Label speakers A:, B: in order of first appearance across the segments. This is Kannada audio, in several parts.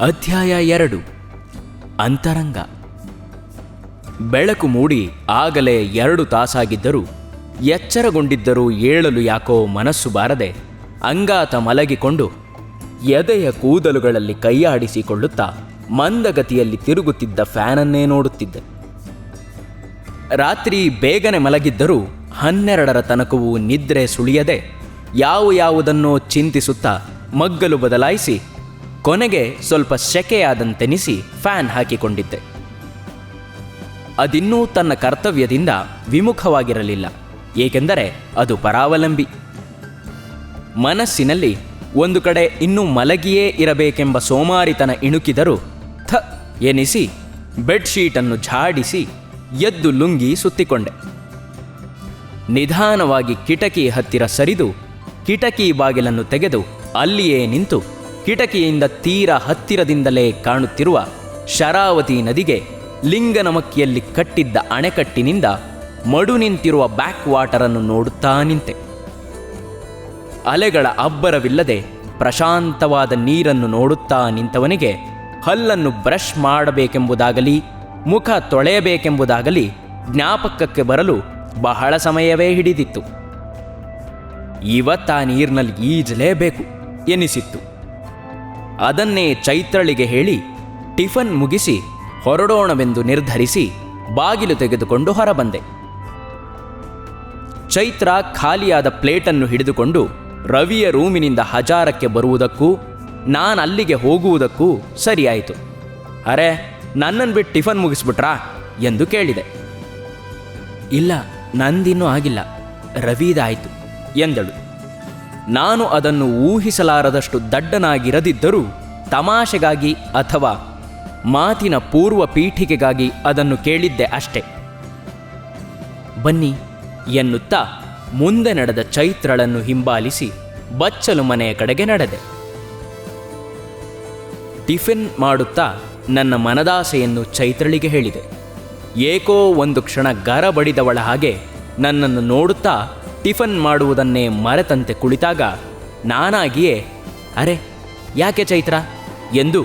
A: ಅಧ್ಯಾಯ ಎರಡು. ಅಂತರಂಗ. ಬೆಳಕು ಮೂಡಿ ಆಗಲೇ ಎರಡು ತಾಸಾಗಿದ್ದರೂ ಎಚ್ಚರಗೊಂಡಿದ್ದರೂ ಏಳಲು ಯಾಕೋ ಮನಸ್ಸು ಬಾರದೆ ಅಂಗಾತ ಮಲಗಿಕೊಂಡು ಎದೆಯ ಕೂದಲುಗಳಲ್ಲಿ ಕೈಯಾಡಿಸಿಕೊಳ್ಳುತ್ತಾ ಮಂದಗತಿಯಲ್ಲಿ ತಿರುಗುತ್ತಿದ್ದ ಫ್ಯಾನನ್ನೇ ನೋಡುತ್ತಿದ್ದೆ. ರಾತ್ರಿ ಬೇಗನೆ ಮಲಗಿದ್ದರೂ ಹನ್ನೆರಡರ ತನಕವೂ ನಿದ್ರೆ ಸುಳಿಯದೆ ಯಾವ ಯಾವುದನ್ನೋ ಚಿಂತಿಸುತ್ತಾ ಮಗ್ಗಲು ಬದಲಾಯಿಸಿ ಕೊನೆಗೆ ಸ್ವಲ್ಪ ಸೆಕೆಯಾದಂತೆನಿಸಿ ಫ್ಯಾನ್ ಹಾಕಿಕೊಂಡಿದ್ದೆ. ಅದಿನ್ನೂ ತನ್ನ ಕರ್ತವ್ಯದಿಂದ ವಿಮುಖವಾಗಿರಲಿಲ್ಲ, ಏಕೆಂದರೆ ಅದು ಪರಾವಲಂಬಿ. ಮನಸ್ಸಿನಲ್ಲಿ ಒಂದು ಕಡೆ ಇನ್ನೂ ಮಲಗಿಯೇ ಇರಬೇಕೆಂಬ ಸೋಮಾರಿತನ ಇಣುಕಿದರೂ ಥ ಎನಿಸಿ ಬೆಡ್ಶೀಟನ್ನು ಝಾಡಿಸಿ ಎದ್ದು ಲುಂಗಿ ಸುತ್ತಿಕೊಂಡೆ. ನಿಧಾನವಾಗಿ ಕಿಟಕಿ ಹತ್ತಿರ ಸರಿದು ಕಿಟಕಿ ಬಾಗಿಲನ್ನು ತೆಗೆದು ಅಲ್ಲಿಯೇ ನಿಂತು ಕಿಟಕಿಯಿಂದ ತೀರ ಹತ್ತಿರದಿಂದಲೇ ಕಾಣುತ್ತಿರುವ ಶರಾವತಿ ನದಿಗೆ ಲಿಂಗನಮಕ್ಕಿಯಲ್ಲಿ ಕಟ್ಟಿದ್ದ ಅಣೆಕಟ್ಟಿನಿಂದ ಮಡು ನಿಂತಿರುವ ಬ್ಯಾಕ್ ವಾಟರನ್ನು ನೋಡುತ್ತಾ ನಿಂತೆ. ಅಲೆಗಳ ಅಬ್ಬರವಿಲ್ಲದೆ ಪ್ರಶಾಂತವಾದ ನೀರನ್ನು ನೋಡುತ್ತಾ ನಿಂತವನಿಗೆ ಹಲ್ಲನ್ನು ಬ್ರಷ್ ಮಾಡಬೇಕೆಂಬುದಾಗಲಿ, ಮುಖ ತೊಳೆಯಬೇಕೆಂಬುದಾಗಲಿ ಜ್ಞಾಪಕಕ್ಕೆ ಬರಲು ಬಹಳ ಸಮಯವೇ ಹಿಡಿದಿತ್ತು. ಇವತ್ತ ನೀರಿನಲ್ಲಿ ಈಜಲೇಬೇಕು ಎನಿಸಿತ್ತು. ಅದನ್ನೇ ಚೈತ್ರಳಿಗೆ ಹೇಳಿ ಟಿಫನ್ ಮುಗಿಸಿ ಹೊರಡೋಣವೆಂದು ನಿರ್ಧರಿಸಿ ಬಾಗಿಲು ತೆಗೆದುಕೊಂಡು ಹೊರಬಂದೆ. ಚೈತ್ರ ಖಾಲಿಯಾದ ಪ್ಲೇಟನ್ನು ಹಿಡಿದುಕೊಂಡು ರವಿಯ ರೂಮಿನಿಂದ ಹಜಾರಕ್ಕೆ ಬರುವುದಕ್ಕೂ, ನಾನು ಅಲ್ಲಿಗೆ ಹೋಗುವುದಕ್ಕೂ ಸರಿಯಾಯಿತು. ಅರೆ ನನ್ನನ್ನು ಬಿಟ್ಟು ಟಿಫನ್ ಮುಗಿಸ್ಬಿಟ್ರಾ? ಎಂದು ಕೇಳಿದೆ. ಇಲ್ಲ, ನಂದಿನ್ನೂ ಆಗಿಲ್ಲ. ರವಿದಾಯಿತು, ಎಂದಳು. ನಾನು ಅದನ್ನು ಊಹಿಸಲಾರದಷ್ಟು ದಡ್ಡನಾಗಿರದಿದ್ದರೂ ತಮಾಷೆಗಾಗಿ ಅಥವಾ ಮಾತಿನ ಪೂರ್ವ ಪೀಠಿಕೆಗಾಗಿ ಅದನ್ನು ಕೇಳಿದ್ದೆ ಅಷ್ಟೆ. ಬನ್ನಿ ಎನ್ನುತ್ತಾ ಮುಂದೆ ನಡೆದ ಚೈತ್ರಳನ್ನು ಹಿಂಬಾಲಿಸಿ ಬಚ್ಚಲು ಮನೆಯ ಕಡೆಗೆ ನಡೆದೆ. ಟಿಫಿನ್ ಮಾಡುತ್ತಾ ನನ್ನ ಮನದಾಸೆಯನ್ನು ಚೈತ್ರಳಿಗೆ ಹೇಳಿದೆ. ಏಕೋ ಒಂದು ಕ್ಷಣ ಗರ ಬಡಿದವಳ ಹಾಗೆ ನನ್ನನ್ನು ನೋಡುತ್ತಾ ಟಿಫನ್ ಮಾಡುವುದನ್ನೇ ಮರೆತಂತೆ ಕುಳಿತಾಗ ನಾನಾಗಿಯೇ, ಅರೆ, ಯಾಕೆ ಚೈತ್ರ? ಎಂದು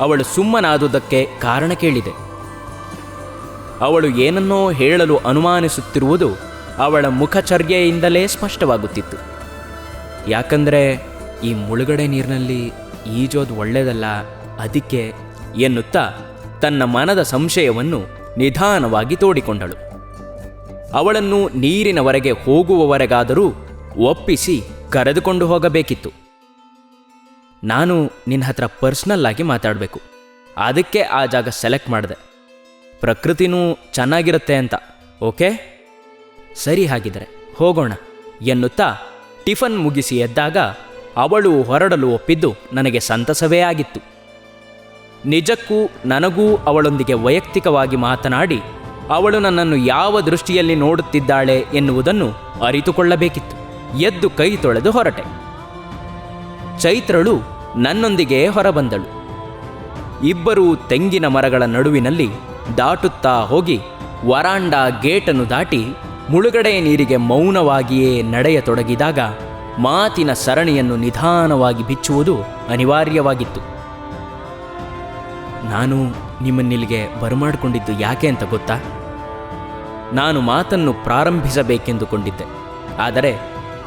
A: ಅವಳು ಸುಮ್ಮನಾದುದಕ್ಕೆ ಕಾರಣ ಕೇಳಿದೆ. ಅವಳು ಏನನ್ನೋ ಹೇಳಲು ಅನುಮಾನಿಸುತ್ತಿರುವುದು ಅವಳ ಮುಖಚರ್ಯೆಯಿಂದಲೇ ಸ್ಪಷ್ಟವಾಗುತ್ತಿತ್ತು. ಯಾಕಂದರೆ ಈ ಮುಳುಗಡೆ ನೀರಿನಲ್ಲಿ ಈಜೋದು ಒಳ್ಳೆಯದಲ್ಲ ಅದಕ್ಕೆ ಎನ್ನುತ್ತಾ ತನ್ನ ಮನದ ಸಂಶಯವನ್ನು ನಿಧಾನವಾಗಿ ತೋಡಿಕೊಂಡಳು. ಅವಳನ್ನು ನೀರಿನವರೆಗೆ ಹೋಗುವವರೆಗಾದರೂ ಒಪ್ಪಿಸಿ ಕರೆದುಕೊಂಡು ಹೋಗಬೇಕಿತ್ತು. ನಾನು ನಿನ್ನ ಹತ್ರ ಪರ್ಸ್ನಲ್ ಆಗಿ ಮಾತಾಡಬೇಕು. ಅದಕ್ಕೆ ಆ ಜಾಗ ಸೆಲೆಕ್ಟ್ ಮಾಡಿದೆ. ಪ್ರಕೃತಿನೂ ಚೆನ್ನಾಗಿರುತ್ತೆ ಅಂತ, ಓಕೆ? ಸರಿ ಹಾಗಿದ್ರೆ, ಹೋಗೋಣ, ಎನ್ನುತ್ತಾ ಟಿಫನ್ ಮುಗಿಸಿ ಎದ್ದಾಗ ಅವಳು ಹೊರಡಲು ಒಪ್ಪಿದ್ದು ನನಗೆ ಸಂತಸವೇ ಆಗಿತ್ತು. ನಿಜಕ್ಕೂ ನನಗೂ ಅವಳೊಂದಿಗೆ ವೈಯಕ್ತಿಕವಾಗಿ ಮಾತನಾಡಿ ಅವಳು ನನ್ನನ್ನು ಯಾವ ದೃಷ್ಟಿಯಲ್ಲಿ ನೋಡುತ್ತಿದ್ದಾಳೆ ಎನ್ನುವುದನ್ನು ಅರಿತುಕೊಳ್ಳಬೇಕಿತ್ತು. ಎದ್ದು ಕೈ ತೊಳೆದು ಹೊರಟೆ. ಚೈತ್ರಳು ನನ್ನೊಂದಿಗೆ ಹೊರಬಂದಳು. ಇಬ್ಬರೂ ತೆಂಗಿನ ಮರಗಳ ನಡುವಿನಲ್ಲಿ ದಾಟುತ್ತಾ ಹೋಗಿ ವರಾಂಡ ಗೇಟನ್ನು ದಾಟಿ ಮುಳುಗಡೆ ನೀರಿಗೆ ಮೌನವಾಗಿಯೇ ನಡೆಯತೊಡಗಿದಾಗ ಮಾತಿನ ಸರಣಿಯನ್ನು ನಿಧಾನವಾಗಿ ಬಿಚ್ಚುವುದು ಅನಿವಾರ್ಯವಾಗಿತ್ತು. ನಾನು ನಿಮ್ಮನ್ನಿಲ್ಲಿಗೆ ಬರಮಾಡಿಕೊಂಡಿದ್ದು ಯಾಕೆ ಅಂತ ಗೊತ್ತಾ? ನಾನು ಮಾತನ್ನು ಪ್ರಾರಂಭಿಸಬೇಕೆಂದುಕೊಂಡಿದ್ದೆ. ಆದರೆ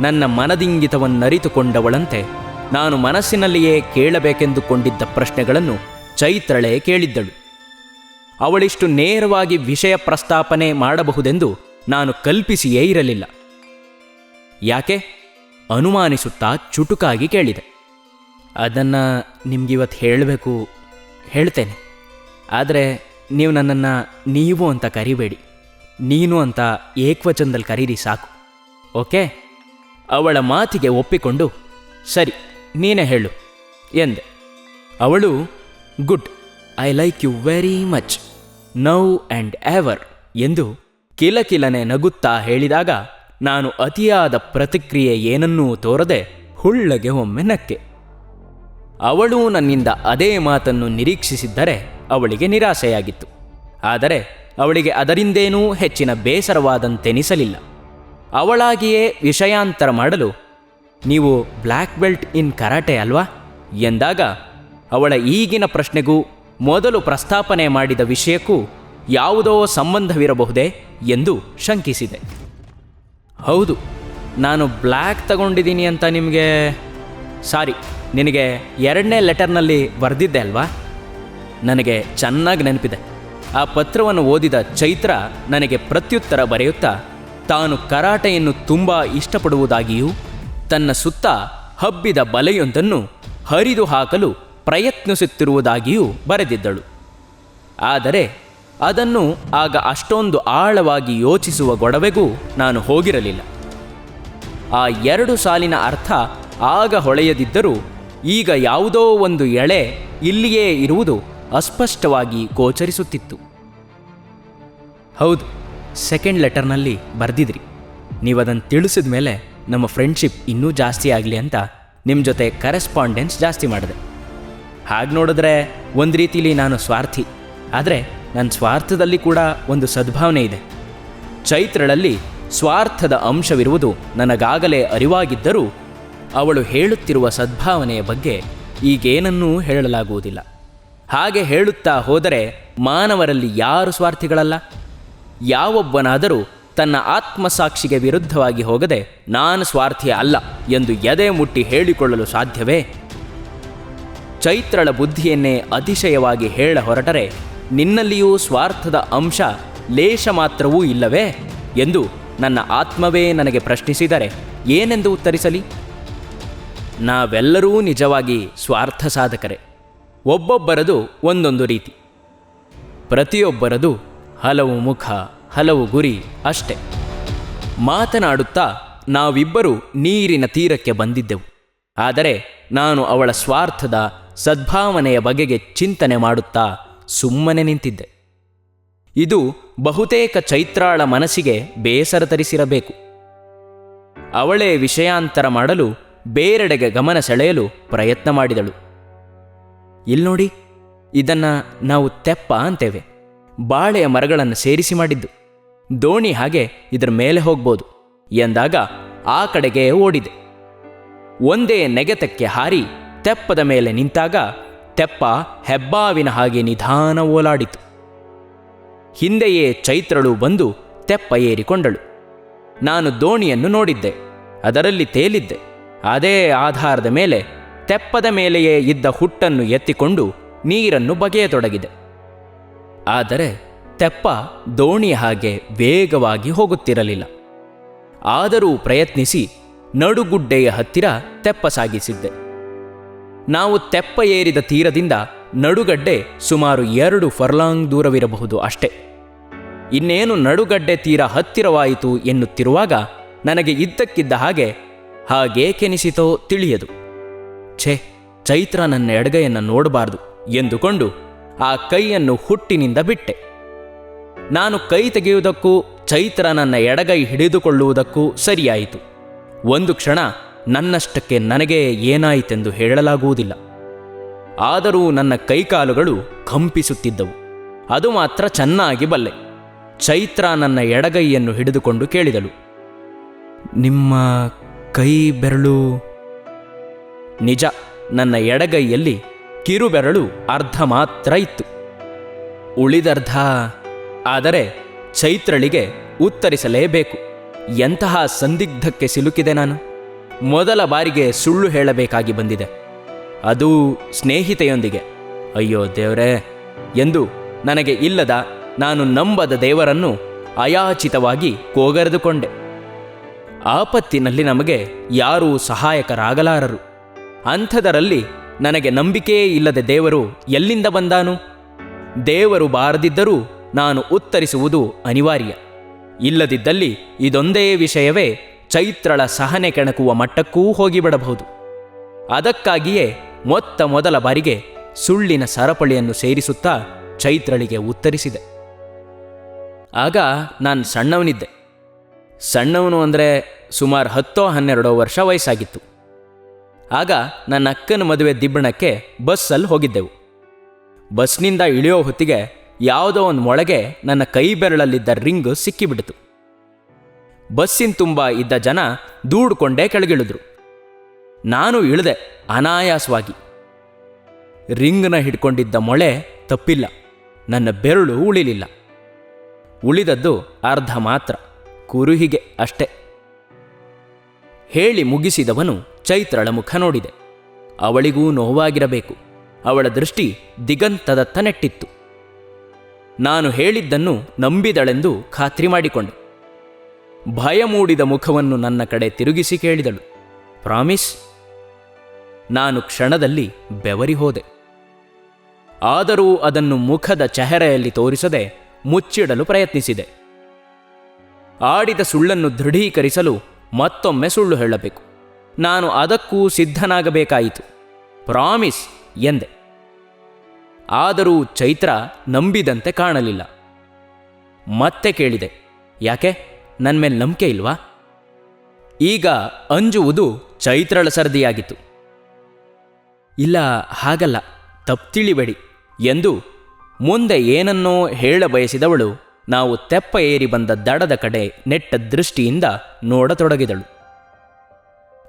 A: ನನ್ನ ಮನದಿಂಗಿತವನ್ನರಿತುಕೊಂಡವಳಂತೆ ನಾನು ಮನಸ್ಸಿನಲ್ಲಿಯೇ ಕೇಳಬೇಕೆಂದುಕೊಂಡಿದ್ದ ಪ್ರಶ್ನೆಗಳನ್ನು ಚೈತ್ರಳೆ ಕೇಳಿದ್ದಳು. ಅವಳಿಷ್ಟು ನೇರವಾಗಿ ವಿಷಯ ಪ್ರಸ್ತಾಪನೆ ಮಾಡಬಹುದೆಂದು ನಾನು ಕಲ್ಪಿಸಿಯೇ ಇರಲಿಲ್ಲ. ಯಾಕೆ? ಅನುಮಾನಿಸುತ್ತಾ ಚುಟುಕಾಗಿ ಕೇಳಿದೆ. ಅದನ್ನು ನಿಮ್ಗಿವತ್ತು ಹೇಳಬೇಕು, ಹೇಳ್ತೇನೆ. ಆದರೆ ನೀವು ನನ್ನನ್ನು ನೀವು ಅಂತ ಕರಿಬೇಡಿ. ನೀನು ಅಂತ ಏಕವಚನದಲ್ಲಿ ಕರೀರಿ ಸಾಕು. ಓಕೆ? ಅವಳ ಮಾತಿಗೆ ಒಪ್ಪಿಕೊಂಡು, ಸರಿ, ನೀನೇ ಹೇಳು, ಎಂದೆ. ಅವಳು, good, I like you very much, now and ever, ಎಂದು ಕಿಲಕಿಲನೆ ನಗುತ್ತಾ ಹೇಳಿದಾಗ, ನಾನು ಅತಿಯಾದ ಪ್ರತಿಕ್ರಿಯೆ ಏನನ್ನೂ ತೋರದೆ ಹುಳ್ಳಗೆ ಒಮ್ಮೆ ನಕ್ಕೆ. ಅವಳು ನನ್ನಿಂದ ಅದೇ ಮಾತನ್ನು ನಿರೀಕ್ಷಿಸಿದ್ದರೆ ಅವಳಿಗೆ ನಿರಾಸೆಯಾಗಿತ್ತು. ಆದರೆ ಅವಳಿಗೆ ಅದರಿಂದೇನೂ ಹೆಚ್ಚಿನ ಬೇಸರವಾದಂತೆನಿಸಲಿಲ್ಲ. ಅವಳಾಗಿಯೇ ವಿಷಯಾಂತರ ಮಾಡಲು, ನೀವು ಬ್ಲ್ಯಾಕ್ ಬೆಲ್ಟ್ ಇನ್ ಕರಾಟೆ ಅಲ್ವಾ? ಎಂದಾಗ, ಅವಳ ಈಗಿನ ಪ್ರಶ್ನೆಗೂ ಮೊದಲು ಪ್ರಸ್ತಾಪನೆ ಮಾಡಿದ ವಿಷಯಕ್ಕೂ ಯಾವುದೋ ಸಂಬಂಧವಿರಬಹುದೇ ಎಂದು ಶಂಕಿಸಿದೆ. ಹೌದು, ನಾನು ಬ್ಲ್ಯಾಕ್ ತಗೊಂಡಿದ್ದೀನಿ ಅಂತ ನಿಮಗೆ, ಸಾರಿ, ನಿನಗೆ ಎರಡನೇ ಲೆಟರ್ನಲ್ಲಿ ಬರೆದಿದ್ದೆ ಅಲ್ವಾ? ನನಗೆ ಚೆನ್ನಾಗಿ ನೆನಪಿದೆ. ಆ ಪತ್ರವನ್ನು ಓದಿದ ಚೈತ್ರ ನನಗೆ ಪ್ರತ್ಯುತ್ತರ ಬರೆಯುತ್ತಾ, ತಾನು ಕರಾಟೆಯನ್ನು ತುಂಬ ಇಷ್ಟಪಡುವುದಾಗಿಯೂ, ತನ್ನ ಸುತ್ತ ಹಬ್ಬಿದ ಬಲೆಯೊಂದನ್ನು ಹರಿದು ಹಾಕಲು ಪ್ರಯತ್ನಿಸುತ್ತಿರುವುದಾಗಿಯೂ ಬರೆದಿದ್ದಳು. ಆದರೆ ಅದನ್ನು ಆಗ ಅಷ್ಟೊಂದು ಆಳವಾಗಿ ಯೋಚಿಸುವ ಗೊಡವೆಗೂ ನಾನು ಹೋಗಿರಲಿಲ್ಲ. ಆ ಎರಡು ಸಾಲಿನ ಅರ್ಥ ಆಗ ಹೊಳೆಯದಿದ್ದರೂ ಈಗ ಯಾವುದೋ ಒಂದು ಎಳೆ ಇಲ್ಲಿಯೇ ಇರುವುದು ಅಸ್ಪಷ್ಟವಾಗಿ ಗೋಚರಿಸುತ್ತಿತ್ತು. ಹೌದು ಸೆಕೆಂಡ್ ಲೆಟರ್ನಲ್ಲಿ ಬರೆದಿದ್ರಿ. ನೀವು ಅದನ್ನು ತಿಳಿಸಿದ ಮೇಲೆ ನಮ್ಮ ಫ್ರೆಂಡ್ಶಿಪ್ ಇನ್ನೂ ಜಾಸ್ತಿ ಆಗಲಿ ಅಂತ ನಿಮ್ಮ ಜೊತೆ ಕರೆಸ್ಪಾಂಡೆನ್ಸ್ ಜಾಸ್ತಿ ಮಾಡಿದೆ. ಹಾಗೆ ನೋಡಿದ್ರೆ ಒಂದು ರೀತಿಲಿ ನಾನು ಸ್ವಾರ್ಥಿ, ಆದರೆ ನನ್ನ ಸ್ವಾರ್ಥದಲ್ಲಿ ಕೂಡ ಒಂದು ಸದ್ಭಾವನೆ ಇದೆ. ಚೈತ್ರಳಲ್ಲಿ ಸ್ವಾರ್ಥದ ಅಂಶವಿರುವುದು ನನಗಾಗಲೇ ಅರಿವಾಗಿದ್ದರೂ ಅವಳು ಹೇಳುತ್ತಿರುವ ಸದ್ಭಾವನೆಯ ಬಗ್ಗೆ ಈಗೇನನ್ನೂ ಹೇಳಲಾಗುವುದಿಲ್ಲ. ಹಾಗೆ ಹೇಳುತ್ತಾ ಹೋದರೆ ಮಾನವರಲ್ಲಿ ಯಾರು ಸ್ವಾರ್ಥಿಗಳಲ್ಲ? ಯಾವೊಬ್ಬನಾದರೂ ತನ್ನ ಆತ್ಮಸಾಕ್ಷಿಗೆ ವಿರುದ್ಧವಾಗಿ ಹೋಗದೆ ನಾನು ಸ್ವಾರ್ಥಿ ಅಲ್ಲ ಎಂದು ಎದೆ ಮುಟ್ಟಿ ಹೇಳಿಕೊಳ್ಳಲು ಸಾಧ್ಯವೇ? ಚೈತ್ರಳ ಬುದ್ಧಿಯನ್ನೇ ಅತಿಶಯವಾಗಿ ಹೇಳ ಹೊರಟರೆ, ನಿನ್ನಲ್ಲಿಯೂ ಸ್ವಾರ್ಥದ ಅಂಶ ಲೇಷ ಮಾತ್ರವೂ ಇಲ್ಲವೇ? ಎಂದು ನನ್ನ ಆತ್ಮವೇ ನನಗೆ ಪ್ರಶ್ನಿಸಿದರೆ ಏನೆಂದು ಉತ್ತರಿಸಲಿ? ನಾವೆಲ್ಲರೂ ನಿಜವಾಗಿ ಸ್ವಾರ್ಥ ಸಾಧಕರೇ. ಒಬ್ಬೊಬ್ಬರದು ಒಂದೊಂದು ರೀತಿ. ಪ್ರತಿಯೊಬ್ಬರದು ಹಲವು ಮುಖ, ಹಲವು ಗುರಿ ಅಷ್ಟೆ. ಮಾತನಾಡುತ್ತಾ ನಾವಿಬ್ಬರು ನೀರಿನ ತೀರಕ್ಕೆ ಬಂದಿದ್ದೆವು. ಆದರೆ ನಾನು ಅವಳ ಸ್ವಾರ್ಥದ ಸದ್ಭಾವನೆಯ ಬಗೆಗೆ ಚಿಂತನೆ ಮಾಡುತ್ತಾ ಸುಮ್ಮನೆ ನಿಂತಿದ್ದೆ. ಇದು ಬಹುತೇಕ ಚೈತ್ರಾಳ ಮನಸ್ಸಿಗೆ ಬೇಸರ ತರಿಸಿರಬೇಕು. ಅವಳೇ ವಿಷಯಾಂತರ ಮಾಡಲು ಬೇರೆಡೆಗೆ ಗಮನ ಸೆಳೆಯಲು ಪ್ರಯತ್ನ ಮಾಡಿದಳು. ಇಲ್ನೋಡಿ ಇದನ್ನ ನಾವು ತೆಪ್ಪ ಅಂತೇವೆ. ಬಾಳೆಯ ಮರಗಳನ್ನು ಸೇರಿಸಿ ಮಾಡಿದ್ದು. ದೋಣಿ ಹಾಗೆ ಇದರ ಮೇಲೆ ಹೋಗ್ಬೋದು ಎಂದಾಗ ಆ ಕಡೆಗೆ ಓಡಿದೆ. ಒಂದೇ ನೆಗೆತಕ್ಕೆ ಹಾರಿ ತೆಪ್ಪದ ಮೇಲೆ ನಿಂತಾಗ ತೆಪ್ಪ ಹೆಬ್ಬಾವಿನ ಹಾಗೆ ನಿಧಾನ ಓಲಾಡಿತು. ಹಿಂದೆಯೇ ಚೈತ್ರಳು ಬಂದು ತೆಪ್ಪ ಏರಿಕೊಂಡಳು. ನಾನು ದೋಣಿಯನ್ನು ನೋಡಿದ್ದೆ, ಅದರಲ್ಲಿ ತೇಲಿದ್ದೆ, ಅದೇ ಆಧಾರದ ಮೇಲೆ ತೆಪ್ಪದ ಮೇಲೆಯೇ ಇದ್ದ ಹುಟ್ಟನ್ನು ಎತ್ತಿಕೊಂಡು ನೀರನ್ನು ಬಗೆಯತೊಡಗಿದೆ. ಆದರೆ ತೆಪ್ಪ ದೋಣಿಯ ಹಾಗೆ ವೇಗವಾಗಿ ಹೋಗುತ್ತಿರಲಿಲ್ಲ. ಆದರೂ ಪ್ರಯತ್ನಿಸಿ ನಡುಗುಡ್ಡೆಯ ಹತ್ತಿರ ತೆಪ್ಪ ಸಾಗಿಸಿದ್ದೆ. ನಾವು ತೆಪ್ಪ ಏರಿದ ತೀರದಿಂದ ನಡುಗಡ್ಡೆ ಸುಮಾರು ಎರಡು ಫರ್ಲಾಂಗ್ ದೂರವಿರಬಹುದು ಅಷ್ಟೇ. ಇನ್ನೇನು ನಡುಗಡ್ಡೆ ತೀರ ಹತ್ತಿರವಾಯಿತು ಎನ್ನುತ್ತಿರುವಾಗ ನನಗೆ ಇದ್ದಕ್ಕಿದ್ದ ಹಾಗೆ ಹಾಗೇಕೆನಿಸಿತೋ ತಿಳಿಯದು. ಛೇ, ಚೈತ್ರ ನನ್ನ ಎಡಗೈಯನ್ನು ನೋಡಬಾರ್ದು ಎಂದುಕೊಂಡು ಆ ಕೈಯನ್ನು ಹುಟ್ಟಿನಿಂದ ಬಿಟ್ಟೆ. ನಾನು ಕೈ ತೆಗೆಯುವುದಕ್ಕೂ ಚೈತ್ರ ನನ್ನ ಎಡಗೈ ಹಿಡಿದುಕೊಳ್ಳುವುದಕ್ಕೂ ಸರಿಯಾಯಿತು. ಒಂದು ಕ್ಷಣ ನನ್ನಷ್ಟಕ್ಕೆ ನನಗೆ ಏನಾಯಿತೆಂದು ಹೇಳಲಾಗುವುದಿಲ್ಲ. ಆದರೂ ನನ್ನ ಕೈಕಾಲುಗಳು ಕಂಪಿಸುತ್ತಿದ್ದವು. ಅದು ಮಾತ್ರ ಚೆನ್ನಾಗಿ ಬಲ್ಲೆ. ಚೈತ್ರ ನನ್ನ ಎಡಗೈಯನ್ನು ಹಿಡಿದುಕೊಂಡು ಕೇಳಿದಳು. ನಿಮ್ಮ ಕೈ ಬೆರಳು ನಿಜ, ನನ್ನ ಎಡಗೈಯಲ್ಲಿ ಕಿರುಬೆರಳು ಅರ್ಧ ಮಾತ್ರ ಇತ್ತು. ಉಳಿದರ್ಧ, ಆದರೆ ಚೈತ್ರಳಿಗೆ ಉತ್ತರಿಸಲೇಬೇಕು. ಎಂತಹ ಸಂದಿಗ್ಧಕ್ಕೆ ಸಿಲುಕಿದೆ ನಾನು? ಮೊದಲ ಬಾರಿಗೆ ಸುಳ್ಳು ಹೇಳಬೇಕಾಗಿ ಬಂದಿದೆ. ಅದು ಸ್ನೇಹಿತೆಯೊಂದಿಗೆ. ಅಯ್ಯೋ ದೇವರೇ, ಎಂದು ನನಗೆ ಇಲ್ಲದ ನಾನು ನಂಬದ ದೇವರನ್ನು ಅಯಾಚಿತವಾಗಿ ಕೋಗರೆದುಕೊಂಡೆ. ಆಪತ್ತಿನಲ್ಲಿ ನಮಗೆ ಯಾರೂ ಸಹಾಯಕರಾಗಲಾರರು. ಅಂಥದರಲ್ಲಿ ನನಗೆ ನಂಬಿಕೆಯೇ ಇಲ್ಲದೆ ದೇವರು ಎಲ್ಲಿಂದ ಬಂದಾನು? ದೇವರು ಬಾರದಿದ್ದರೂ ನಾನು ಉತ್ತರಿಸುವುದು ಅನಿವಾರ್ಯ. ಇಲ್ಲದಿದ್ದಲ್ಲಿ ಇದೊಂದೇ ವಿಷಯವೇ ಚೈತ್ರಳ ಸಹನೆ ಕೆಣಕುವ ಮಟ್ಟಕ್ಕೂ ಹೋಗಿಬಿಡಬಹುದು. ಅದಕ್ಕಾಗಿಯೇ ಮೊತ್ತ ಮೊದಲ ಬಾರಿಗೆ ಸುಳ್ಳಿನ ಸರಪಳಿಯನ್ನು ಸೇರಿಸುತ್ತಾ ಚೈತ್ರಳಿಗೆ ಉತ್ತರಿಸಿದೆ. ಆಗ ನಾನು ಸಣ್ಣವನಿದ್ದೆ. ಸಣ್ಣವನು ಅಂದರೆ ಸುಮಾರು ಹತ್ತೋ ಹನ್ನೆರಡೋ ವರ್ಷ ವಯಸ್ಸಾಗಿತ್ತು. ಆಗ ನನ್ನ ಅಕ್ಕನ ಮದುವೆ ದಿಬ್ಬಣಕ್ಕೆ ಬಸ್ಸಲ್ಲಿ ಹೋಗಿದ್ದೆವು. ಬಸ್ನಿಂದ ಇಳಿಯೋ ಹೊತ್ತಿಗೆ ಯಾವುದೋ ಒಂದು ಮೊಳಗೆ ನನ್ನ ಕೈ ಬೆರಳಲ್ಲಿದ್ದ ರಿಂಗ್ ಸಿಕ್ಕಿಬಿಡ್ತು. ಬಸ್ಸಿನ ತುಂಬ ಇದ್ದ ಜನ ದೂಡ್ಕೊಂಡೇ ಕೆಳಗಿಳಿದ್ರು. ನಾನು ಇಳಿದೆ ಅನಾಯಾಸವಾಗಿ. ರಿಂಗ್ನ ಹಿಡ್ಕೊಂಡಿದ್ದ ಮೊಳೆ ತಪ್ಪಿಲ್ಲ, ನನ್ನ ಬೆರಳು ಉಳಿಲಿಲ್ಲ. ಉಳಿದದ್ದು ಅರ್ಧ ಮಾತ್ರ, ಕುರುಹಿಗೆ ಅಷ್ಟೆ. ಹೇಳಿ ಮುಗಿಸಿದವನು ಚೈತ್ರಳ ಮುಖ ನೋಡಿದೆ. ಅವಳಿಗೂ ನೋವಾಗಿರಬೇಕು. ಅವಳ ದೃಷ್ಟಿ ದಿಗಂತದತ್ತ ನೆಟ್ಟಿತ್ತು. ನಾನು ಹೇಳಿದ್ದನ್ನು ನಂಬಿದಳೆಂದು ಖಾತ್ರಿ ಮಾಡಿಕೊಂಡೆ. ಭಯ ಮೂಡಿದ ಮುಖವನ್ನು ನನ್ನ ಕಡೆ ತಿರುಗಿಸಿ ಕೇಳಿದಳು. ಪ್ರಾಮಿಸ್, ನಾನು ಕ್ಷಣದಲ್ಲಿ ಬೆವರಿ ಹೋದೆ. ಆದರೂ ಅದನ್ನು ಮುಖದ ಚೆಹರೆಯಲ್ಲಿ ತೋರಿಸದೆ ಮುಚ್ಚಿಡಲು ಪ್ರಯತ್ನಿಸಿದೆ. ಆಡಿದ ಸುಳ್ಳನ್ನು ದೃಢೀಕರಿಸಲು ಮತ್ತೊಮ್ಮೆ ಸುಳ್ಳು ಹೇಳಬೇಕು. ನಾನು ಅದಕ್ಕೂ ಸಿದ್ಧನಾಗಬೇಕಾಯಿತು. ಪ್ರಾಮಿಸ್ ಎಂದೆ. ಆದರೂ ಚೈತ್ರ ನಂಬಿದಂತೆ ಕಾಣಲಿಲ್ಲ. ಮತ್ತೆ ಕೇಳಿದೆ, ಯಾಕೆ? ನನ್ನ ಮೇಲೆ ನಂಬಿಕೆ ಇಲ್ವಾ? ಈಗ ಅಂಜುವುದು ಚೈತ್ರಳ ಸರದಿಯಾಗಿತ್ತು. ಇಲ್ಲ, ಹಾಗಲ್ಲ ತಪ್ತಿಳಿಬೇಡಿ ಎಂದು ಮುಂದೆ ಏನನ್ನೋ ಹೇಳ ಬಯಸಿದವಳು, ನಾವು ತೆಪ್ಪ ಏರಿ ಬಂದ ದಡದ ಕಡೆ ನೆಟ್ಟ ದೃಷ್ಟಿಯಿಂದ ನೋಡತೊಡಗಿದಳು.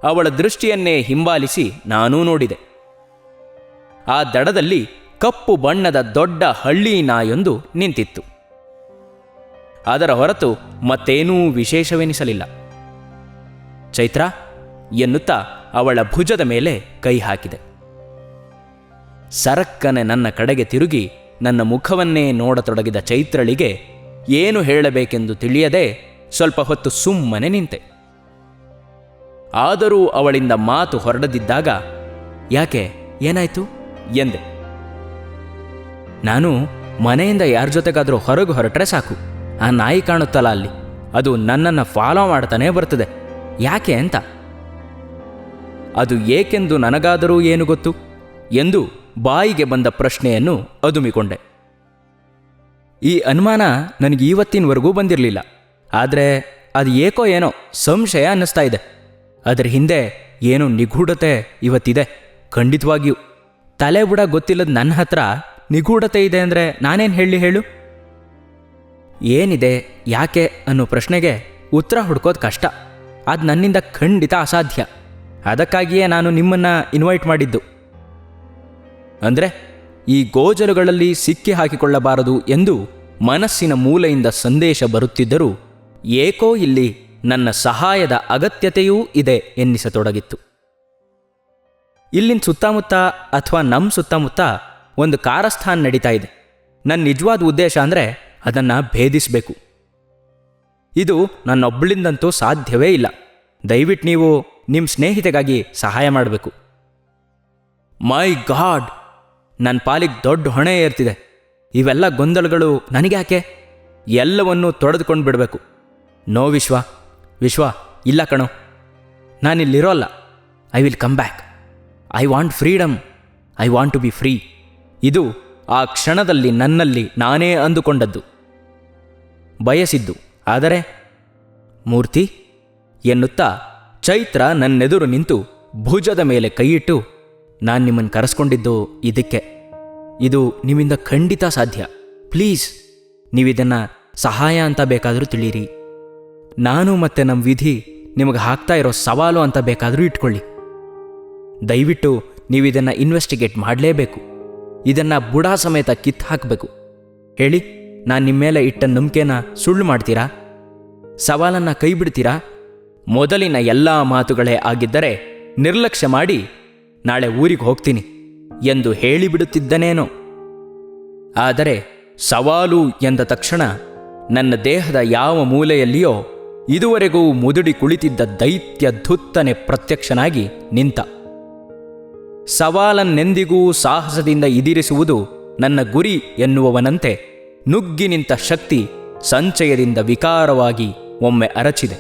A: ಅವಳ ದೃಷ್ಟಿಯನ್ನೇ ಹಿಂಬಾಲಿಸಿ ನಾನೂ ನೋಡಿದೆ. ಆ ದಡದಲ್ಲಿ ಕಪ್ಪು ಬಣ್ಣದ ದೊಡ್ಡ ಹಳ್ಳಿ ನಾಯೊಂದು ನಿಂತಿತ್ತು. ಅದರ ಹೊರತು ಮತ್ತೇನೂ ವಿಶೇಷವೆನಿಸಲಿಲ್ಲ. ಚೈತ್ರ ಎನ್ನುತ್ತಾ ಅವಳ ಭುಜದ ಮೇಲೆ ಕೈ ಹಾಕಿದೆ. ಸರಕ್ಕನೆ ನನ್ನ ಕಡೆಗೆ ತಿರುಗಿ ನನ್ನ ಮುಖವನ್ನೇ ನೋಡತೊಡಗಿದ ಚೈತ್ರಳಿಗೆ ಏನು ಹೇಳಬೇಕೆಂದು ತಿಳಿಯದೆ ಸ್ವಲ್ಪ ಹೊತ್ತು ಸುಮ್ಮನೆ ನಿಂತೆ. ಆದರೂ ಅವಳಿಂದ ಮಾತು ಹೊರಡದಿದ್ದಾಗ, ಯಾಕೆ? ಏನಾಯ್ತು? ಎಂದೆ. ನಾನು ಮನೆಯಿಂದ ಯಾರ ಜೊತೆಗಾದರೂ ಹೊರಗೆ ಹೊರಟ್ರೆ ಸಾಕು. ಆ ನಾಯಿ ಕಾಣುತ್ತಲ್ಲ ಅಲ್ಲಿ. ಅದು ನನ್ನನ್ನು ಫಾಲೋ ಮಾಡ್ತಾನೇ ಬರ್ತದೆ. ಯಾಕೆ ಅಂತ? ಅದು ಏಕೆಂದು ನನಗಾದರೂ ಏನು ಗೊತ್ತು? ಎಂದು ಬಾಯಿಗೆ ಬಂದ ಪ್ರಶ್ನೆಯನ್ನು ಅದುಮಿಕೊಂಡೆ. ಈ ಅನುಮಾನ ನನಗೆ ಇವತ್ತಿನವರೆಗೂ ಬಂದಿರಲಿಲ್ಲ. ಆದರೆ ಅದು ಏಕೋ ಏನೋ ಸಂಶಯ ಅನ್ನಿಸ್ತಾ ಇದೆ. ಅದರ ಹಿಂದೆ ಏನೋ ನಿಗೂಢತೆ ಇವತ್ತಿದೆ. ಖಂಡಿತವಾಗಿಯೂ. ತಲೆ ಬುಡ ಗೊತ್ತಿಲ್ಲದ ನನ್ನ ಹತ್ರ ನಿಗೂಢತೆ ಇದೆ ಅಂದರೆ ನಾನೇನು ಹೇಳಿ ಹೇಳು? ಏನಿದೆ, ಯಾಕೆ ಅನ್ನೋ ಪ್ರಶ್ನೆಗೆ ಉತ್ತರ ಹುಡ್ಕೋದು ಕಷ್ಟ. ಅದು ನನ್ನಿಂದ ಖಂಡಿತ ಅಸಾಧ್ಯ. ಅದಕ್ಕಾಗಿಯೇ ನಾನು ನಿಮ್ಮನ್ನು ಇನ್ವೈಟ್ ಮಾಡಿದ್ದು. ಅಂದರೆ, ಈ ಗೋಜಲುಗಳಲ್ಲಿ ಸಿಕ್ಕಿ ಹಾಕಿಕೊಳ್ಳಬಾರದು ಎಂದು ಮನಸ್ಸಿನ ಮೂಲೆಯಿಂದ ಸಂದೇಶ ಬರುತ್ತಿದ್ದರೂ ಏಕೋ ಇಲ್ಲಿ ನನ್ನ ಸಹಾಯದ ಅಗತ್ಯತೆಯೂ ಇದೆ ಎನ್ನಿಸತೊಡಗಿತ್ತು. ಇಲ್ಲಿನ ಸುತ್ತಮುತ್ತ ಅಥವಾ ನಮ್ಮ ಸುತ್ತಮುತ್ತ ಒಂದು ಕಾರಸ್ಥಾನ್ ನಡೀತಾ ಇದೆ. ನನ್ನ ನಿಜವಾದ ಉದ್ದೇಶ ಅಂದರೆ ಅದನ್ನು ಭೇದಿಸಬೇಕು. ಇದು ನನ್ನೊಬ್ಬಳಿಂದಂತೂ ಸಾಧ್ಯವೇ ಇಲ್ಲ. ದಯವಿಟ್ಟು ನೀವು ನಿಮ್ಮ ಸ್ನೇಹಿತೆಗಾಗಿ ಸಹಾಯ ಮಾಡಬೇಕು. My God! ನನ್ನ ಪಾಲಿಗೆ ದೊಡ್ಡ ಹೊಣೆ ಏರ್ತಿದೆ. ಇವೆಲ್ಲ ಗೊಂದಲಗಳು ನನಗ್ಯಾಕೆ? ಎಲ್ಲವನ್ನೂ ತೊಡೆದುಕೊಂಡು ಬಿಡಬೇಕು ನೋ ವಿಶ್ವ. ವಿಶ್ವ, ಇಲ್ಲ ಕಣೋ. ನಾನಿಲ್ಲಿರೋಲ್ಲ I will come back I want freedom I want to be free ಇದು ಆ ಕ್ಷಣದಲ್ಲಿ ನನ್ನಲ್ಲಿ ನಾನೇ ಅಂದುಕೊಂಡದ್ದು. ಬಯಸಿದ್ದು. ಆದರೆ, ಮೂರ್ತಿ, ಎನ್ನುತ್ತಾ ಚೈತ್ರ ನನ್ನೆದುರು ನಿಂತು ಭುಜದ ಮೇಲೆ ಕೈಯಿಟ್ಟು, ನಾನು ನಿಮ್ಮನ್ನು ಕರೆಸ್ಕೊಂಡಿದ್ದು ಇದಕ್ಕೆ. ಇದು ನಿಮ್ಮಿಂದ ಖಂಡಿತ ಸಾಧ್ಯ. ಪ್ಲೀಸ್, ನೀವಿದನ್ನು ಸಹಾಯ ಅಂತ ಬೇಕಾದರೂ ತಿಳಿಯಿರಿ. ನಾನು ಮತ್ತೆ ನಮ್ಮ ವಿಧಿ ನಿಮಗೆ ಹಾಕ್ತಾ ಇರೋ ಸವಾಲು ಅಂತ ಬೇಕಾದರೂ ಇಟ್ಕೊಳ್ಳಿ. ದಯವಿಟ್ಟು ನೀವು ಇದನ್ನು ಇನ್ವೆಸ್ಟಿಗೇಟ್ ಮಾಡಲೇಬೇಕು. ಇದನ್ನು ಬುಡಾ ಸಮೇತ ಕಿತ್ತು ಹಾಕಬೇಕು. ಹೇಳಿ, ನಾನು ನಿಮ್ಮ ಮೇಲೆ ಇಟ್ಟ ನಂಬಿಕೆನ ಸುಳ್ಳು ಮಾಡ್ತೀರಾ? ಸವಾಲನ್ನು ಕೈಬಿಡ್ತೀರಾ? ಮೊದಲಿನ ಎಲ್ಲ ಮಾತುಗಳೇ ಆಗಿದ್ದರೆ ನಿರ್ಲಕ್ಷ್ಯ ಮಾಡಿ ನಾಳೆ ಊರಿಗೆ ಹೋಗ್ತೀನಿ ಎಂದು ಹೇಳಿಬಿಡುತ್ತಿದ್ದನೇನೋ ಆದರೆ ಸವಾಲು ಎಂದ ತಕ್ಷಣ ನನ್ನ ದೇಹದ ಯಾವ ಮೂಲೆಯಲ್ಲಿಯೋ ಇದುವರೆಗೂ ಮುದುಡಿ ಕುಳಿತಿದ್ದ ದೈತ್ಯ ಧುತ್ತನೆ ಪ್ರತ್ಯಕ್ಷನಾಗಿ ನಿಂತ. ಸವಾಲನ್ನೆಂದಿಗೂ ಸಾಹಸದಿಂದ ಇದಿರಿಸುವುದು ನನ್ನ ಗುರಿ ಎನ್ನುವವನಂತೆ ನುಗ್ಗಿ ನಿಂತ ಶಕ್ತಿ ಸಂಚಯದಿಂದ ವಿಕಾರವಾಗಿ ಒಮ್ಮೆ ಅರಚಿದೆ.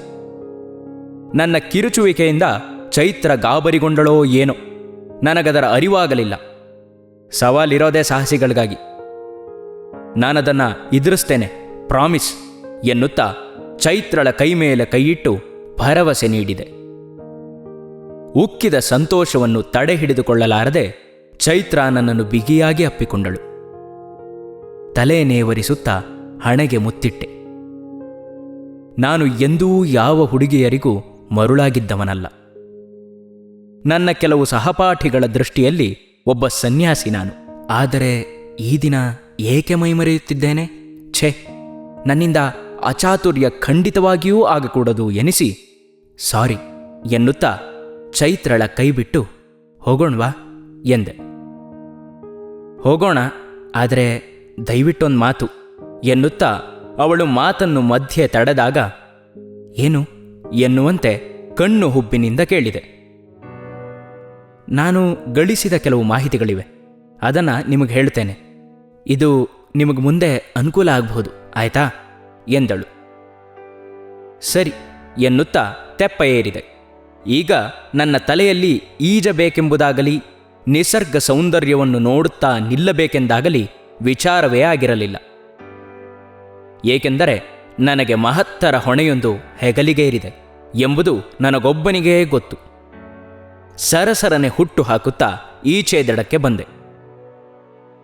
A: ನನ್ನ ಕಿರುಚುವಿಕೆಯಿಂದ ಚೈತ್ರ ಗಾಬರಿಗೊಂಡಳೋ ಏನೋ, ನನಗದರ ಅರಿವಾಗಲಿಲ್ಲ. ಸವಾಲಿರೋದೇ ಸಾಹಸಿಗಳಿಗಾಗಿ. ನಾನದನ್ನು ಎದುರಿಸ್ತೇನೆ, ಪ್ರಾಮಿಸ್ ಎನ್ನುತ್ತಾ ಚೈತ್ರಳ ಕೈ ಮೇಲೆ ಕೈಯಿಟ್ಟು ಭರವಸೆ ನೀಡಿದೆ. ಉಕ್ಕಿದ ಸಂತೋಷವನ್ನು ತಡೆ ಹಿಡಿದುಕೊಳ್ಳಲಾರದೆ ಚೈತ್ರ ನನ್ನನ್ನು ಬಿಗಿಯಾಗಿ ಅಪ್ಪಿಕೊಂಡಳು. ತಲೆ ನೇವರಿಸುತ್ತಾ ಹಣೆಗೆ ಮುತ್ತಿಟ್ಟೆ. ನಾನು ಎಂದೂ ಯಾವ ಹುಡುಗಿಯರಿಗೂ ಮರುಳಾಗಿದ್ದವನಲ್ಲ. ನನ್ನ ಕೆಲವು ಸಹಪಾಠಿಗಳ ದೃಷ್ಟಿಯಲ್ಲಿ ಒಬ್ಬ ಸನ್ಯಾಸಿ ನಾನು. ಆದರೆ ಈ ದಿನ ಏಕೆ ಮೈಮರೆಯುತ್ತಿದ್ದೇನೆ? ಛೇ, ನನ್ನಿಂದ ಅಚಾತುರ್ಯ ಖಂಡಿತವಾಗಿಯೂ ಆಗಕೂಡದು ಎನಿಸಿ, ಸಾರಿ, ಎನ್ನುತ್ತಾ ಚೈತ್ರಳ ಕೈಬಿಟ್ಟು ಹೋಗೋಣವಾ ಎಂದೆ. ಹೋಗೋಣ, ಆದರೆ ದಯವಿಟ್ಟೊಂದು ಮಾತು, ಎನ್ನುತ್ತಾ ಅವಳು ಮಾತನ್ನು ಮಧ್ಯೆ ತಡೆದಾಗ, ಏನು? ಎನ್ನುವಂತೆ ಕಣ್ಣು ಹುಬ್ಬಿನಿಂದ ಕೇಳಿದೆ. ನಾನು ಗಳಿಸಿದ ಕೆಲವು ಮಾಹಿತಿಗಳಿವೆ, ಅದನ್ನು ನಿಮಗೆ ಹೇಳ್ತೇನೆ. ಇದು ನಿಮಗೆ ಮುಂದೆ ಅನುಕೂಲ ಆಗಬಹುದು, ಆಯ್ತಾ? ಎಂದಳು. ಸರಿ, ಎನ್ನುತ್ತಾ ತೆಪ್ಪ ಏರಿದೆ. ಈಗ ನನ್ನ ತಲೆಯಲ್ಲಿ ಈಜಬೇಕೆಂಬುದಾಗಲಿ ನಿಸರ್ಗ ಸೌಂದರ್ಯವನ್ನು ನೋಡುತ್ತಾ ನಿಲ್ಲಬೇಕೆಂದಾಗಲಿ ವಿಚಾರವೇ ಆಗಿರಲಿಲ್ಲ. ಏಕೆಂದರೆ ನನಗೆ ಮಹತ್ತರ ಹೊಣೆಯೊಂದು ಹೆಗಲಿಗೇರಿದೆ ಎಂಬುದು ನನಗೊಬ್ಬನಿಗೇ ಗೊತ್ತು. ಸರಸರನೆ ಹುಟ್ಟು ಹಾಕುತ್ತಾ ಈಚೆ ದಡಕ್ಕೆ ಬಂದೆ.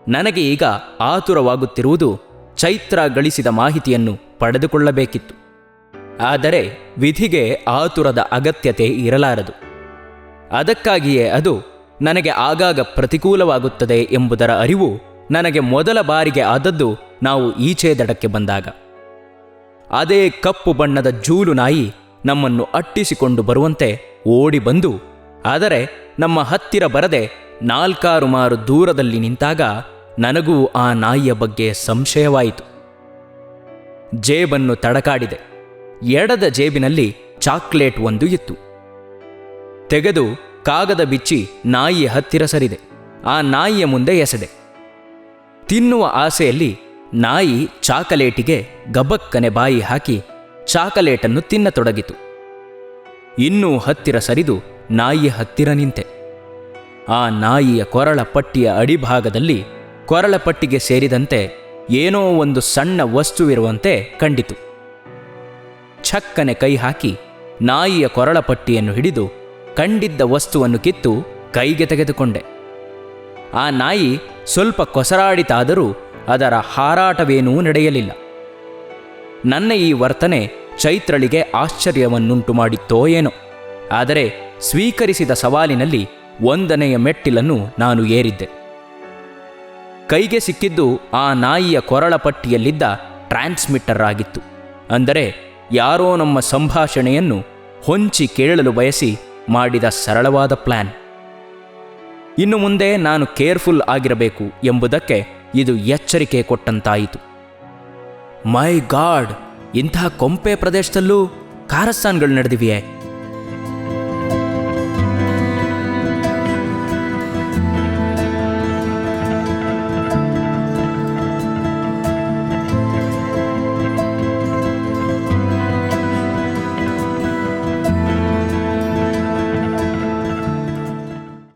A: ನನಗೆ ಈಗ ಆತುರವಾಗುತ್ತಿರುವುದು ಚೈತ್ರ ಗಳಿಸಿದ ಮಾಹಿತಿಯನ್ನು ಪಡೆದುಕೊಳ್ಳಬೇಕಿತ್ತು. ಆದರೆ ವಿಧಿಗೆ ಆತುರದ ಅಗತ್ಯತೆ ಇರಲಾರದು. ಅದಕ್ಕಾಗಿಯೇ ಅದು ನನಗೆ ಆಗಾಗ ಪ್ರತಿಕೂಲವಾಗುತ್ತದೆ ಎಂಬುದರ ಅರಿವು ನನಗೆ ಮೊದಲ ಬಾರಿಗೆ ಆದದ್ದು ನಾವು ಈಚೆ ದಡಕ್ಕೆ ಬಂದಾಗ. ಅದೇ ಕಪ್ಪು ಬಣ್ಣದ ಜೂಲು ನಾಯಿ ನಮ್ಮನ್ನು ಅಟ್ಟಿಸಿಕೊಂಡು ಬರುವಂತೆ ಓಡಿ ಬಂದು, ಆದರೆ ನಮ್ಮ ಹತ್ತಿರ ಬರದೆ ನಾಲ್ಕಾರು ಮಾರು ದೂರದಲ್ಲಿ ನಿಂತಾಗ ನನಗೂ ಆ ನಾಯಿಯ ಬಗ್ಗೆ ಸಂಶಯವಾಯಿತು. ಜೇಬನ್ನು ತಡಕಾಡಿದೆ. ಎಡದ ಜೇಬಿನಲ್ಲಿ ಚಾಕ್ಲೇಟ್ ಒಂದು ಇತ್ತು. ತೆಗೆದು ಕಾಗದ ಬಿಚ್ಚಿ ನಾಯಿಯ ಹತ್ತಿರ ಸರಿದೆ. ಆ ನಾಯಿಯ ಮುಂದೆ ಎಸೆದೆ. ತಿನ್ನುವ ಆಸೆಯಲ್ಲಿ ನಾಯಿ ಚಾಕಲೇಟಿಗೆ ಗಬಕ್ಕನೆ ಬಾಯಿ ಹಾಕಿ ಚಾಕಲೇಟನ್ನು ತಿನ್ನತೊಡಗಿತು. ಇನ್ನೂ ಹತ್ತಿರ ಸರಿದು ನಾಯಿಯ ಹತ್ತಿರ ನಿಂತೆ. ಆ ನಾಯಿಯ ಕೊರಳ ಪಟ್ಟಿಯ ಅಡಿಭಾಗದಲ್ಲಿ ಕೊರಳ ಪಟ್ಟಿಗೆ ಸೇರಿದಂತೆ ಏನೋ ಒಂದು ಸಣ್ಣ ವಸ್ತುವಿರುವಂತೆ ಕಂಡಿತು. ಛಕ್ಕನೆ ಕೈ ಹಾಕಿ ನಾಯಿಯ ಕೊರಳಪಟ್ಟಿಯನ್ನು ಹಿಡಿದು ಕಂಡಿದ್ದ ವಸ್ತುವನ್ನು ಕಿತ್ತು ಕೈಗೆ ತೆಗೆದುಕೊಂಡೆ. ಆ ನಾಯಿ ಸ್ವಲ್ಪ ಕೊಸರಾಡಿತಾದರೂ ಅದರ ಹಾರಾಟವೇನೂ ನಡೆಯಲಿಲ್ಲ. ನನ್ನ ಈ ವರ್ತನೆ ಚೈತ್ರಳಿಗೆ ಆಶ್ಚರ್ಯವನ್ನುಂಟು ಮಾಡಿತ್ತೋ ಏನೋ. ಆದರೆ ಸ್ವೀಕರಿಸಿದ ಸವಾಲಿನಲ್ಲಿ ಒಂದನೆಯ ಮೆಟ್ಟಿಲನ್ನು ನಾನು ಏರಿದ್ದೆ. ಕೈಗೆ ಸಿಕ್ಕಿದ್ದು ಆ ನಾಯಿಯ ಕೊರಳ ಪಟ್ಟಿಯಲ್ಲಿದ್ದ ಟ್ರಾನ್ಸ್ಮಿಟರ್ ಆಗಿತ್ತು. ಅಂದರೆ ಯಾರೋ ನಮ್ಮ ಸಂಭಾಷಣೆಯನ್ನು ಹೊಂಚಿ ಕೇಳಲು ಬಯಸಿ ಮಾಡಿದ ಸರಳವಾದ ಪ್ಲಾನ್ ಇನ್ನು ಮುಂದೆ ನಾನು ಕೇರ್ಫುಲ್ ಆಗಿರಬೇಕು ಎಂಬುದಕ್ಕೆ ಇದು ಎಚ್ಚರಿಕೆ ಕೊಟ್ಟಂತಾಯಿತು. ಮೈ ಗಾಡ್! ಇಂತಹ ಕೊಂಪೆ ಪ್ರದೇಶದಲ್ಲೂ ಕಾರಸ್ತಾನ್ಗಳು ನಡೆದಿವೆಯೇ?